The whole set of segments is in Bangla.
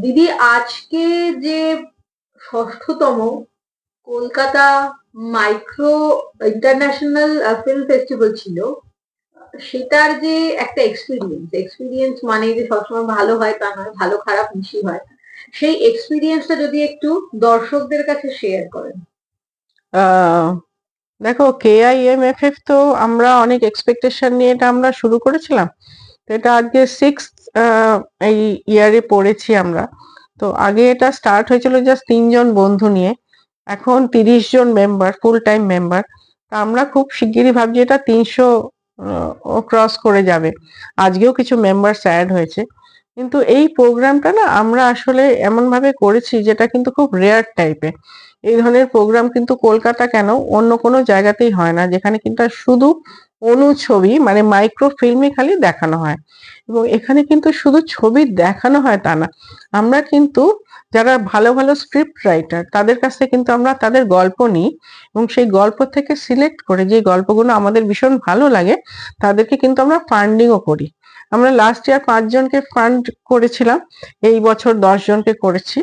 দিদি আজকে যে ষষ্ঠতম Kolkata micro international film festival ছিল সেটার যে একটা এক্সপিরিয়েন্স এক্সপিরিয়েন্স মানে যে সবসময় ভালো হয় তা নয় ভালো খারাপ মিশি হয় সেই এক্সপিরিয়েন্সটা যদি একটু দর্শকদের কাছে শেয়ার করেন। দেখো কে আহ, দেখো কেআইএমএফএফ তো আমরা অনেক এক্সপেকটেশন নিয়ে এটা আমরা শুরু করেছিলাম। এটা আজকে সিক্স এই ইয়ারে পড়েছি আমরা। তো আগে এটা স্টার্ট হয়েছিল জাস্ট তিনজন বন্ধু নিয়ে। এখন তিরিশ জন মেম্বার ফুল টাইম মেম্বার তা আমরা খুব শিগগিরই ভাবছি এটা তিনশো ক্রস করে যাবে। আজকেও কিছু মেম্বার্স অ্যাড হয়েছে। কিন্তু এই প্রোগ্রামটা না আমরা আসলে এমন ভাবে করেছি যেটা কিন্তু খুব রেয়ার টাইপের এই ধরনের প্রোগ্রাম কিন্তু কলকাতা কেন অন্য কোনো জায়গাতেই হয় না, যেখানে কিন্তু শুধু অনুছবি মানে মাইক্রো ফিল্মে খালি দেখানো হয়। এবং এখানে কিন্তু শুধু ছবি দেখানো হয় তা না, আমরা কিন্তু যারা ভালো ভালো স্ক্রিপ্ট রাইটার তাদের কাছ কিন্তু আমরা তাদের গল্প নিই এবং সেই গল্প থেকে সিলেক্ট করে যে গল্পগুলো আমাদের ভীষণ ভালো লাগে, তাদেরকে কিন্তু আমরা ফান্ডিংও করি। আমরা লাস্ট ইয়ার পাঁচজনকে ফান্ড করেছিলাম, এই বছর জনকে করেছি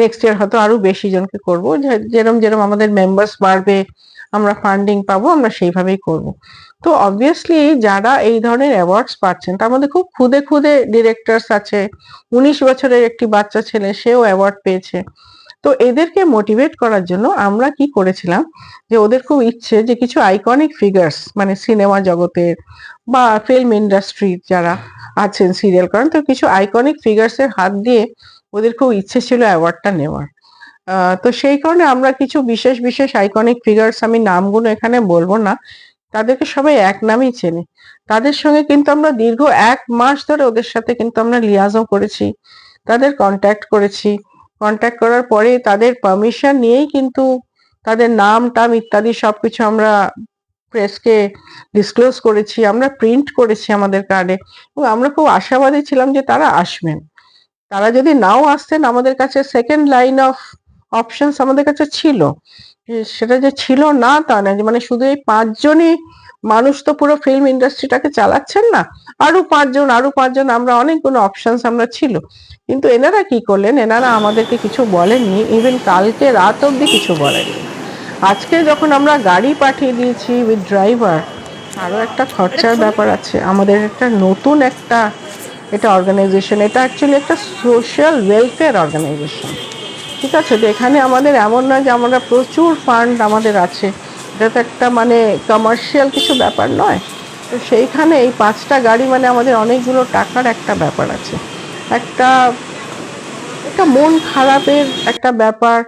নেক্সট ইয়ার হয়তো আরও বেশি জনকে করব যেরম যেরম আমাদের মেম্বার্স বাড়বে, আমরা ফান্ডিং পাবো, আমরা সেইভাবেই করব। তো অবভিয়াসলি যারা এই ধরনের অ্যাওয়ার্ডস পাচ্ছেন, তার মধ্যে খুব খুদে খুদে ডিরেক্টরস আছে, উনিশ বছরের একটি বাচ্চা ছেলে, সেও অ্যাওয়ার্ড পেয়েছে। তো এদেরকে মোটিভেট করার জন্য আমরা কি করেছিলাম, যে ওদের খুব ইচ্ছে যে কিছু আইকনিক ফিগার্স মানে সিনেমা জগতের বা ফিল্ম ইন্ডাস্ট্রির যারা আছেন সিরিয়াল করেন, তো কিছু আইকনিক ফিগার্স এর হাত দিয়ে ওদের খুব ইচ্ছে ছিল অ্যাওয়ার্ডটা নেওয়ার। তো সেই কারণে আমরা কিছু বিশেষ বিশেষ আইকনিক ফিগার্স আমি নামগুলো এখানে বলব না। তাদেরকে সবাই এক নামেই চেনে। তাদের সঙ্গে কিন্তু আমরা দীর্ঘ এক মাস ধরে ওদের সাথে কিন্তু আমরা লিয়াজও করেছি, তাদের কন্ট্যাক্ট করেছি। কন্ট্যাক্ট করার পরে তাদের পারমিশন নিয়েই কিন্তু তাদের নাম, টাম ইত্যাদি সবকিছু আমরা প্রেসকে ডিসক্লোজ করেছি, আমরা প্রিন্ট করেছি আমাদের কার্ডে এবং আমরা খুব আশাবাদী ছিলাম যে তারা আসবেন। তারা যদি নাও আসতেন, আমাদের কাছে সেকেন্ড লাইন অফ অপশনস আমাদের কাছে ছিল। সেটা যে ছিল না তা না মানে শুধু এই পাঁচজনই মানুষ তো পুরো ফিল্ম ইন্ডাস্ট্রিটাকে চালাচ্ছেন না। আরও পাঁচজন আরও পাঁচজন, আমরা অনেকগুলো অপশনস আমরা ছিল। কিন্তু এনারা কি করলেন? এনারা আমাদেরকে কিছু বলেননি। ইভেন কালকে রাত অবধি কিছু বলেননি। আজকে যখন আমরা গাড়ি পাঠিয়ে দিয়েছি উইথ ড্রাইভার আরও একটা খরচার ব্যাপার আছে। আমাদের একটা নতুন একটা, এটা অর্গানাইজেশন এটা অ্যাকচুয়ালি একটা সোশ্যাল ওয়েলফেয়ার অর্গানাইজেশন ঠিক আছে? তো এখানে আমাদের এমন নয় যে আমরা প্রচুর ফান্ড আমাদের আছে। এটা তো একটা মানে কমার্শিয়াল কিছু ব্যাপার নয়। তো সেইখানে এই পাঁচটা গাড়ি মানে আমাদের অনেকগুলো টাকার একটা ব্যাপার আছে। একটা একটা মন খারাপের একটা ব্যাপার।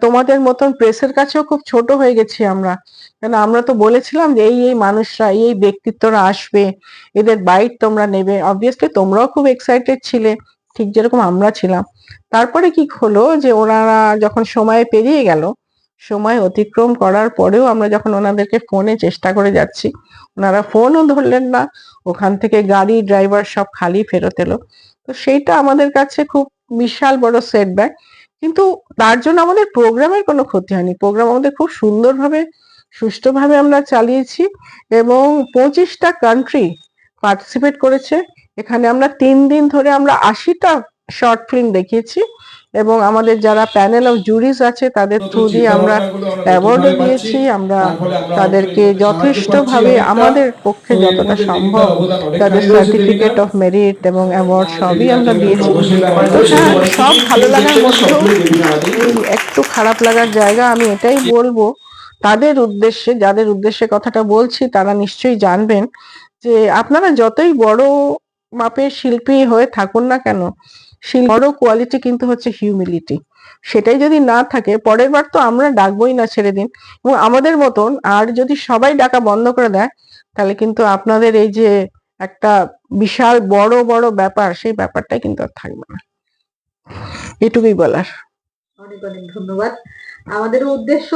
তোমাদের মতন প্রেসের কাছেও খুব ছোট হয়ে গেছি আমরা। কেন আমরা তো বলেছিলাম যে এই এই মানুষরা, এই এই ব্যক্তিত্বরা আসবে। এদের বাইট তোমরা নেবে। অবভিয়াসলি তোমরাও খুব এক্সাইটেড ছিলে। ঠিক যেরকম আমরা ছিলাম। তারপরে কি হলো যে ওনারা যখন সময় পেরিয়ে গেল, সময় অতিক্রম করার পরেও আমরা যখন ওনাদেরকে ফোনে চেষ্টা করে যাচ্ছি, ওনারা ফোনও ধরলেন না, ওখান থেকে গাড়ি, ড্রাইভার সব খালি ফেরত এলো। তো সেইটা আমাদের কাছে খুব বিশাল বড় সেটব্যাক কিন্তু তার জন্য আমাদের প্রোগ্রামের কোনো ক্ষতি হয়নি। প্রোগ্রাম আমাদের খুব সুন্দরভাবে, সুষ্ঠুভাবে আমরা চালিয়েছি এবং পঁচিশটা কান্ট্রি পার্টিসিপেট করেছে। এখানে আমরা তিন দিন ধরে আমরা আশিটা শর্ট ফিল্ম দেখিয়েছি এবং আমাদের যারা প্যানেল অফ জুরিস আছে তাদের থ্রু দিয়ে আমরা অ্যাওয়ার্ডও দিয়েছি। আমরা তাদেরকে যথেষ্টভাবে আমাদের পক্ষে যতটা সম্ভব তাদের সার্টিফিকেট অফ মেরিট এবং অ্যাওয়ার্ড সবই আমরা দিয়েছি। তো হ্যাঁ সব ভালো লাগার মধ্যেও এই একটু খারাপ লাগার জায়গা আমি এটাই বলব তাদের উদ্দেশ্যে যাদের উদ্দেশ্যে কথাটা বলছি তারা নিশ্চয়ই জানবেন যে আপনারা যতই বড় মাপের শিল্পী হয়ে থাকুন না কেন? বড় কোয়ালিটি কিন্তু হচ্ছে হিউমিলিটি সেটাই যদি না থাকে পরের বার তো আমরা ডাকবোই না ছেড়ে দিন। এবং আমাদের মতন আর যদি সবাই ডাকা বন্ধ করে দেয় তাহলে কিন্তু আপনাদের এই যে একটা বিশাল বড় বড় ব্যাপার সেই ব্যাপারটাই কিন্তু আর থাকবে না। এটুকুই বলার। অনেক অনেক ধন্যবাদ। আমাদের উদ্দেশ্য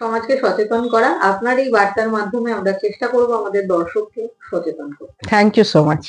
সমাজকে সচেতন করা। আপনার এই বার্তার মাধ্যমে আমরা চেষ্টা করব আমাদের দর্শককে সচেতন করতে। Thank you so much